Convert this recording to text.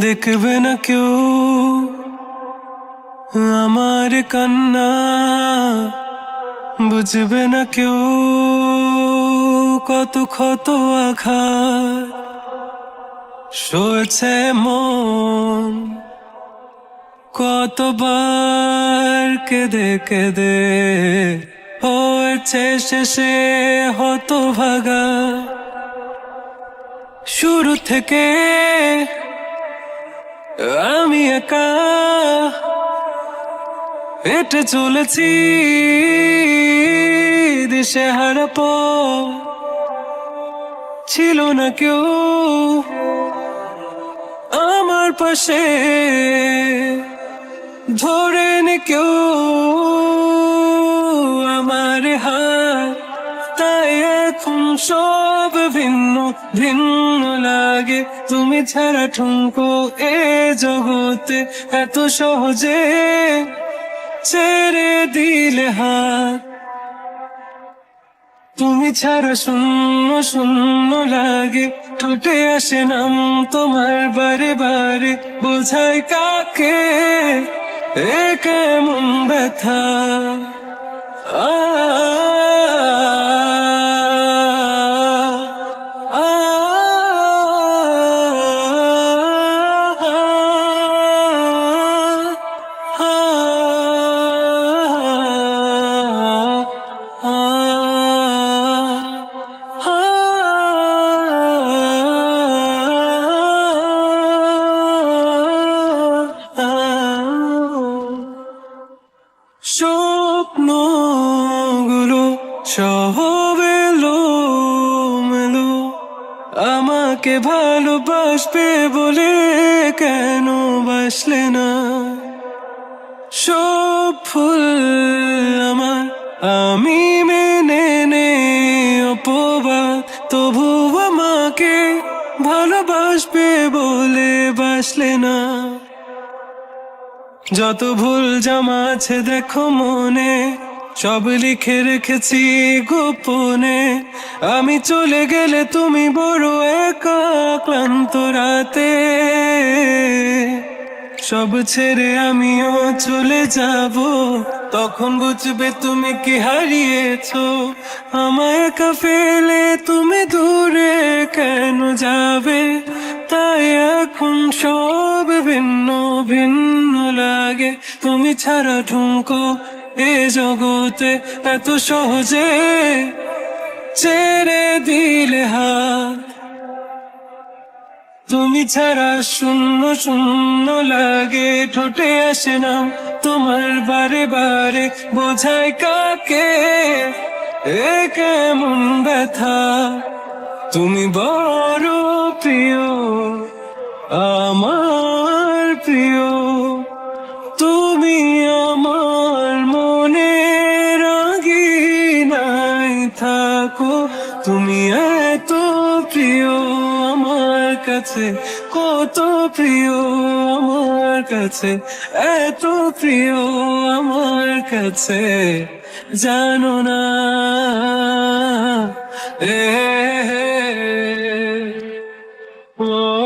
দেখবে না কেউ আমার কান্না, বুঝবে না কেউ কত ক্ষত আঘাত সয়েছে মন। কতবার কেঁদে কেঁদে হয়েছে শেষে হত ভাগা শুরু থেকে আমি একা হেঁটে চলেছি দেশে হারাপ ছিল না কেউ আমার পাশে। ধরে নে কেউ সব ভিন্ন ভিন্ন লাগে। তুমি ছাড়া ঠুমকো এ জগতে এত সহজে ছেড়ে দিলে হাত তুমি ছাড়া শূন্য শূন্য লাগে। ঠোঁটে আসে নাম তোমার বারে বারে। বোঝাই কাকে? এ কেমন ব্যথা? আ এলো মেলো। আমাকে ভালোবাসবে বলে কেন বাসলে না? সব ফুল আমার, আমি মেনে নে অপবাদ। তবু আমাকে ভালোবাসবে বলে বাসলে না। যত ভুল জামা আছে দেখো মনে সব লিখে রেখেছি গোপনে। আমি চলে গেলে তুমি বড় একা ক্লান্ত রাতে। সব ছেড়ে আমিও চলে যাব। তখন বুঝবে তুমি কি হারিয়েছ। আমায় একা ফেলে তুমি দূরে কেন যাবে? তাই এখন সব ভিন্ন ভিন্ন লাগে। তুমি ছাড়া ঠুমকো জগতে এত সহজে ছেড়ে দিলে হাত তুমি ছাড়া শূন্য শূন্য লাগে, ঠোঁটে আসে না তোমার বারে বারে, বোঝায় কাকে এ কেমন ব্যথা। তুমি বড় প্রিয়, আমার প্রিয়। থাকো, তুমি এত প্রিয় আমার কাছে, কত প্রিয় আমার কাছে, এত প্রিয় আমার কাছে, জানো না। এ ও